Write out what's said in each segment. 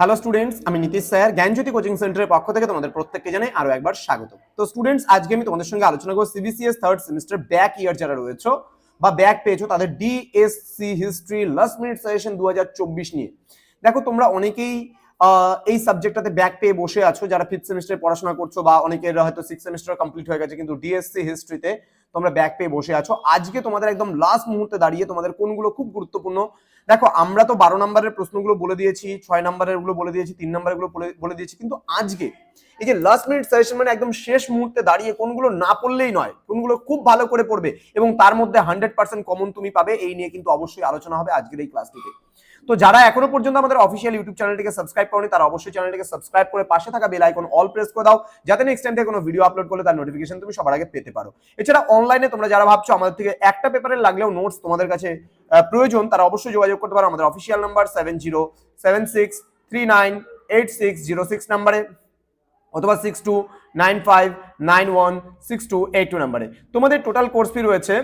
Hello students আমি Nitish sir, জ্ঞানজ্যোতি coaching সেন্টারের পক্ষ থেকে তোমাদের প্রত্যেককে জানাই আরও একবার স্বাগত। তো স্টুডেন্টস আজকে আমি তোমাদের সঙ্গে আলোচনা করব CBCS third semester back year যারা রয়েছে বা ব্যাক পেয়েছ তাদের DSC history last minute suggestion দু হাজার চব্বিশ নিয়ে। দেখো, তোমরা অনেকেই এই সাবজেক্টটাতে ব্যাক পেয়ে বসে আছো, যারা ফিফথ সেমিস্টারে পড়াশোনা করছ বা অনেকের হয়তো সিক্স সেমিস্টার কমপ্লিট হয়ে গেছে, কিন্তু ডিএসসি হিস্ট্রিতে তোমরা ব্যাক পেয়ে বসে আছো। আজকে তোমাদের একদম লাস্ট মুহূর্তে দাঁড়িয়ে তোমাদের কোনগুলো খুব গুরুত্বপূর্ণ। দেখো, আমরা তো বারো নম্বরের প্রশ্নগুলো বলে দিয়েছি, ছয় নম্বরেরগুলো বলে দিয়েছি, তিন নম্বরেরগুলো বলে- দিয়েছি, কিন্তু আজকে এই যে লাস্ট মিনিট সাজেশন মানে একদম শেষ মুহূর্তে দাঁড়িয়ে কোনগুলো না পড়লেই নয়, কোনগুলো খুব ভালো করে পড়বে এবং তার মধ্যে হান্ড্রেড পার্সেন্ট কমন তুমি পাবে, এই নিয়ে কিন্তু অবশ্যই আলোচনা হবে আজকের এই ক্লাসটিতে তো যারা এখনও পর্যন্ত আমাদের অফিসিয়াল ইউটিউব চ্যানেলটিকে সাবস্ক্রাইব করেনি, তারা অবশ্যই চ্যানেলটিকে সাবস্ক্রাইব করে পাশে থাকা বেল আইকন অল প্রেস করে দাও, যাতে নেক্সট টাইম থেকে কোনো ভিডিও আপলোড করলে তার নোটিফিকেশন তুমি সবার আগে পেতে পারো। এছাড়া অনলাইনে তোমরা যারা ভাবছ আমাদের থেকে একটা পেপারের লাগলেও নোটস তোমাদের কাছে প্রয়োজন, তারা অবশ্যই যোগাযোগ করতে পারো আমাদের official number seven zero seven six three nine eight six zero six নাম্বারে অথবা six two nine five nine one six two eight two নাম্বারে তোমাদের টোটাল কোর্স ফি রয়েছে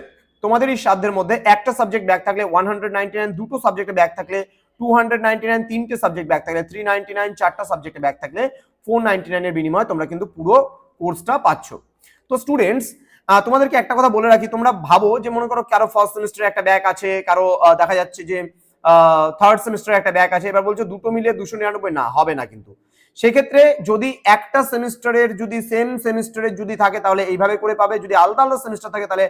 তোমাদের এই সাধ্যের মধ্যে একটা সাবজেক্ট ব্যাক থাকলে ওয়ান হান্ড্রেড নাইনটি নাইন দুটো সাবজেক্টে ব্যাক থাকলে টু হান্ড্রেড নাইনটি নাইন তিনটে সাবজেক্ট ব্যাক থাকলে থ্রি নাইনটি নাইন চারটা সাবজেক্টে ব্যাক থাকলে ফোর নাইনটি নাইনের বিনিময়ে তোমরা কিন্তু পুরো কোর্সটা পাচ্ছ। তো স্টুডেন্টস তোমাদেরকে একটা কথা বলে রাখি, তোমরা ভাবো যে মনে করো কারও ফার্স্ট সেমিস্টারে একটা ব্যাক আছে, কারও দেখা যাচ্ছে যে থার্ড সেমিস্টারে একটা ব্যাক আছে, এবার বলছো দুটো মিলিয়ে দুশো নিরানব্বই, না, হবে না কিন্তু। সেক্ষেত্রে যদি একটা সেমিস্টারের যদি সেম সেমিস্টারের যদি থাকে তাহলে এইভাবে করে পাবে, যদি আলাদা আলাদা সেমিস্টার থাকে তাহলে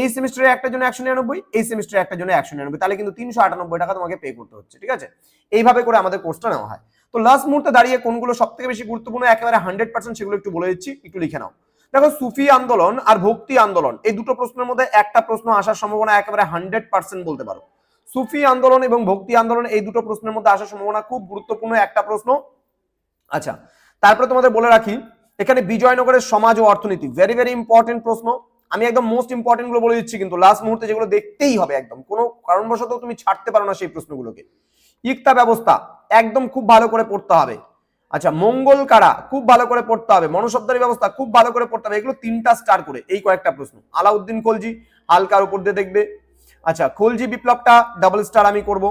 এই সেমিস্টারে একটা জন্য একশো নিরানব্বই, এই সেমিস্টারে একটা জন্য একশো নিরানব্বই। তাহলে কিন্তু তিনশো আটানব্বই টাকা তোমাকে পে করতে হচ্ছে, ঠিক আছে? এইভাবে করে আমাদের কোর্সটা নেওয়া হয়। তো লাস্ট মুহূর্তে দাঁড়িয়ে কোনগুলো সব থেকে বেশি গুরুত্বপূর্ণ, একেবারে হান্ড্রেড পার্সেন্ট সেগুলো একটু বলে দিচ্ছি, একটু লিখে নাও। দেখো, সুফি আন্দোলন আর ভক্তি আন্দোলন, এই দুটো প্রশ্নের মধ্যে একটা প্রশ্ন আসার সম্ভাবনা একেবারে হান্ড্রেড পার্সেন্ট বলতে পারো। সুফি আন্দোলন এবং ভক্তি আন্দোলন, এই দুটো প্রশ্নের মধ্যে আসার সম্ভাবনা খুব গুরুত্বপূর্ণ একটা প্রশ্ন। আচ্ছা তারপরে তোমাদের বলে রাখি, এখানে বিজয়নগরের সমাজ ও অর্থনীতি ভেরি ভেরি ইম্পর্টেন্ট প্রশ্ন। আমি একদম মোস্ট ইম্পর্টেন্টগুলো বলে দিচ্ছি কিন্তু লাস্ট মুহূর্তে যেগুলো দেখতেই হবে একদম। কোনো কারণবশত তুমি ছাড়তে পারো না সেই প্রশ্নগুলোকে। ইকতা ব্যবস্থা, একদম খুব ভালো করে পড়তে হবে। আচ্ছা মঙ্গল কারা, খুব ভালো করে পড়তে হবে। মনশব্দারি ব্যবস্থা, খুব ভালো করে পড়তে হবে। এগুলো তিনটা স্টার করে, এই কয়েকটা প্রশ্ন। আলাউদ্দিন খলজি, হালকার উপর দিয়ে দেখবে। আচ্ছা খলজি বিপ্লবটা ডাবল স্টার আমি করব।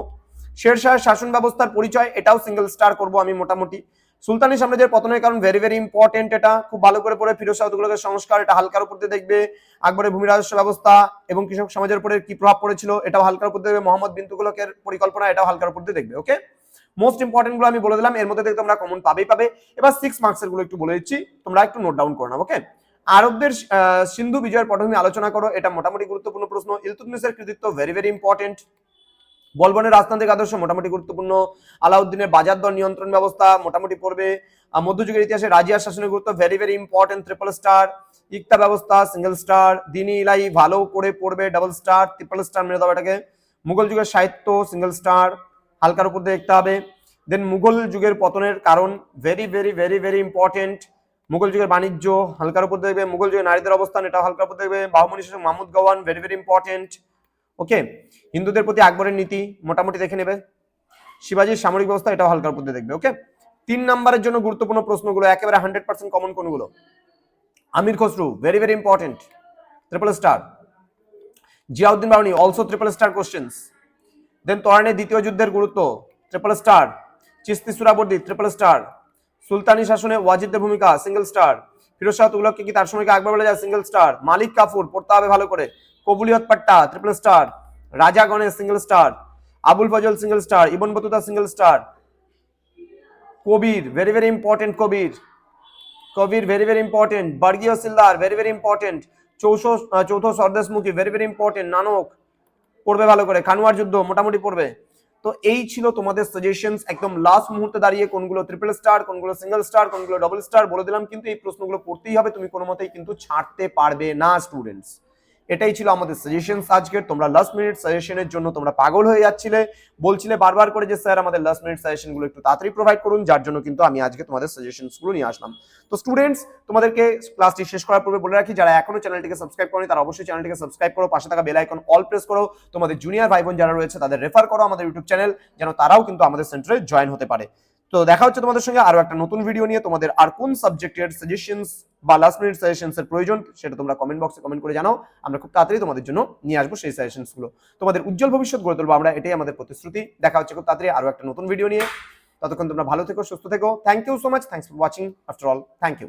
শেরশাহের শাসন ব্যবস্থার পরিচয়, এটাও সিঙ্গেল স্টার করব আমি মোটামুটি। সুলতানি সাম্রাজ্যের পতনের কারণ ভেরি ভেরি ইম্পর্টেন্ট এটা। খুব ভালো করে পড়ে, ফিরোজ শাহ সংস্কার, এটা হালকার উপর দিয়ে দেখবে। আকবরের ভূমি রাজস্ব ব্যবস্থা এবং কৃষক সমাজের উপরে কি প্রভাব পড়েছিল, এটাও হালকার উপর দেখবে। মোহাম্মদ বিন পরিকল্পনা, এটাও হালকার উপর দিয়ে দেখবে ওকে মোস্ট ইম্পর্টেন্টগুলো আমি বলে দিলাম, এর মধ্যে থেকে তোমরা কমন পাবেই পাবে। এবার সিক্স মার্কসেরগুলো একটু বলে দিচ্ছি, তোমরা একটু নোট ডাউন করে নাও ওকে আরবদের সিন্ধু বিজয়ের পটভূমি আলোচনা করো, এটা মোটামুটি গুরুত্বপূর্ণ প্রশ্ন। ইলতুতমিসের কৃতিত্ব ভেরি ভেরি ইম্পর্টেন্ট বলবনের রাজতান্ত্রিক আদর্শ মোটামুটি গুরুত্বপূর্ণ। আলাউদ্দিনের বাজার দর নিয়ন্ত্রণ ব্যবস্থা মোটামুটি পড়বে। মধ্যযুগের ইতিহাসে রাজিয়ার শাসনের গুরুত্ব very very important triple star ইকতা ব্যবস্থা সিঙ্গেল স্টার দিনী ইলাই ভালো করে পড়বে ডাবল স্টার ট্রিপল স্টার মেরে দাও এটাকে। মুঘল যুগের সাহিত্য সিঙ্গেল স্টার হালকার উপর দেখতে হবে। দেন মুঘল যুগের পতনের কারণ very very very very important Mughal যুগের বাণিজ্য হালকার উপর দেখবে। মুঘল যুগের নারীদের অবস্থান এটা হালকার উপর দেখবে। বাহুমনি শাসক Mahmud Gawan very very important okay হিন্দুদের প্রতি আকবরের নীতি মোটামুটি দেখে নেবে। শিবাজির সামরিক ব্যবস্থা এটাও হালকার দিয়ে দেখবে ওকে তিন নাম্বারের জন্য গুরুত্বপূর্ণ প্রশ্নগুলো একেবারে হান্ড্রেড পার্সেন্ট কমন কোনগুলো? Amir Khusrau very very important triple star Ziauddin Barani also triple star questions then তোরানের দ্বিতীয় যুদ্ধের গুরুত্ব triple star Chishti Suhrawardi triple star সুলতানি শাসনে ওয়াজিদের ভূমিকা সিঙ্গেল স্টার ফিরোজ শাহ তুগলককে কি তার সময়কে আকবর বলে যায় সিঙ্গেল স্টার মালিক কাফুর, পড়তে হবে ভালো করে। কবুলিয়ত পাট্টা triple star Raja Ganesh single star Abul Fazl single star Ibn Battuta single star Kabir very very important Kabir Kabir very very important বর্গীয় সিলদার ভেরি ভেরি ইম্পর্টেন্ট চৌষ চৌথ সরদেশমুখী ভেরি ভেরি ইম্পর্টেন্ট নানক, পড়বে ভালো করে, খানুয়ার যুদ্ধ মোটামুটি পড়বে। তো এই ছিল তোমাদের সাজেশনস একদম লাস্ট মুহূর্তে দাঁড়িয়ে কোনগুলো ট্রিপল স্টার কোনগুলো সিঙ্গেল স্টার কোনগুলো ডবল স্টার বলে দিলাম, কিন্তু এই প্রশ্নগুলো পড়তেই হবে, তুমি কোনো মতেই কিন্তু ছাড়তে পারবে না স্টুডেন্টস এটাই ছিল আমাদের সাজেশন আজকের। তোমরা লাস্ট মিনিট সাজেশনের জন্য তোমরা পাগল হয়ে যাচ্ছিলে। বলছিলে বারবার করে যে, স্যার, আমাদের লাস্ট মিনিট সাজেশনগুলো একটু তাড়াতাড়ি প্রোভাইড করুন। যার জন্য কিন্তু আমি আজকে তোমাদের সাজেশনসগুলো নিয়ে আসলাম। তো স্টুডেন্টস তোমাদেরকে ক্লাসটি শেষ করার পূর্বে বলে রাখি, যারা এখনও চ্যানেলটিকে সাবস্ক্রাইব করেনি, তারা অবশ্যই চ্যানেলটিকে সাবস্ক্রাইব করো, পাশে থাকা বেল আইকন অল প্রেস করো। তোমাদের জুনিয়র ভাই বোন যারা রয়েছে, তাদের রেফার করো আমাদের ইউটিউব চ্যানেল যেন তারাও কিন্তু আমাদের সেন্টারে জয়েন হতে পারে। তো দেখা হচ্ছে তোমাদের সঙ্গে আরও একটা নতুন ভিডিও নিয়ে। তোমাদের আর কোন সাবজেক্টের সাজেশনস বা লাস্ট মিনিট সাজেশনস এর প্রয়োজন সেটা তোমরা কমেন্ট বক্সে কমেন্ট করে জানাও। আমরা খুব তাড়াতাড়ি তোমাদের জন্য নিয়ে আসব সেই সাজেশনসগুলো। তোমাদের উজ্জ্বল ভবিষ্যৎ গড়ে তুলবো আমরা, এটাই আমাদের প্রতিশ্রুতি। দেখা হচ্ছে খুব তাড়াতাড়ি আরও একটা নতুন ভিডিও নিয়ে। ততক্ষণ তোমরা ভালো থেকো, সুস্থ থেকো। Thank you so much thanks for watching after all thank you